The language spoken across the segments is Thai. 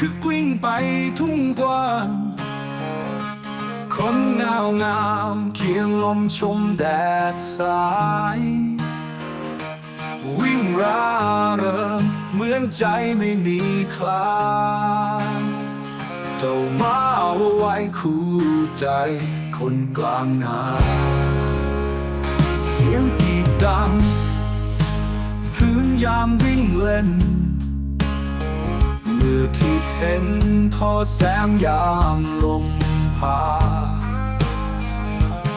คือกวิ่งไปทุ่งกว้าง คนงาวงามเคียงลมชมแดดสาย วิ่งราเริงเหมือนใจไม่มีคลางเจ้ามาเอาไว้คู่ใจ คนกลางนาเสียงกีดดังพื้นยามวิ่งเล่นือที่เห็นทอแสงยามลมพา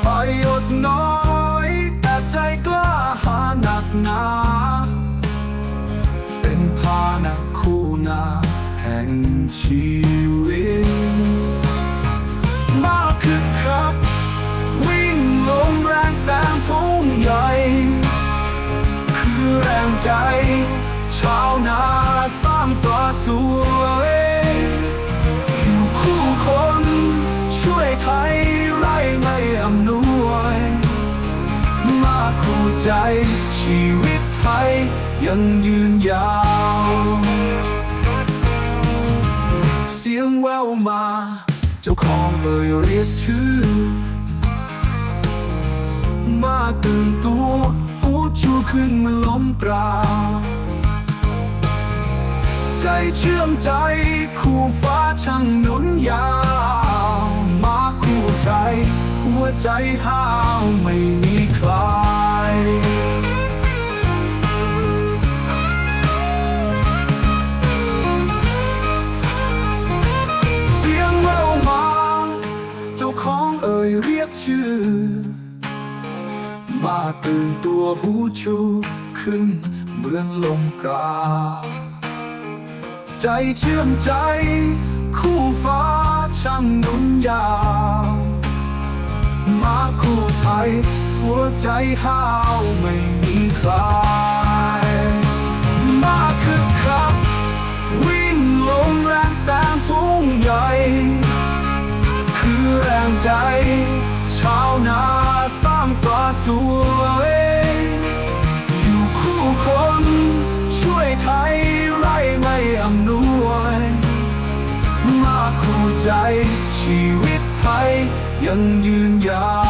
ไปอดน้อยแต่ใจกล้าหาหนักหนา เป็นพานักคู่นาแห่งชีวิต สร้างฟ้าสวยอยู่คู่คนช่วยไทยไร่ไม่อำนวย มาคู่ใจชีวิตไทยยังยืนยาว เสียงแววมา เจ้าของเอ่ยเรียกชื่อ มาตื่นตัวหูชูขึ้นมันล้มกรา ใจเชื่อมใจ คู่ฟ้าช่างหนุนยาว มาคู่ใจ หัวใจห้าวไม่มีคลายเสียงแววมา เจ้าของเอ่ยเรียกชื่อ มาตื่นตัวหูชูขึ้นเหมือนลมกรา ใจเชื่อมใจ คู่ฟ้าช่างหนุนยาวมาคู่ไทย หัวใจห้าวไม่มีคลายมาคึกคักวิ่งลงแรงแสงทุ่งใหญ่ คือแรงใจ ชาวนาสร้างฟ้าสวย คู่ใจ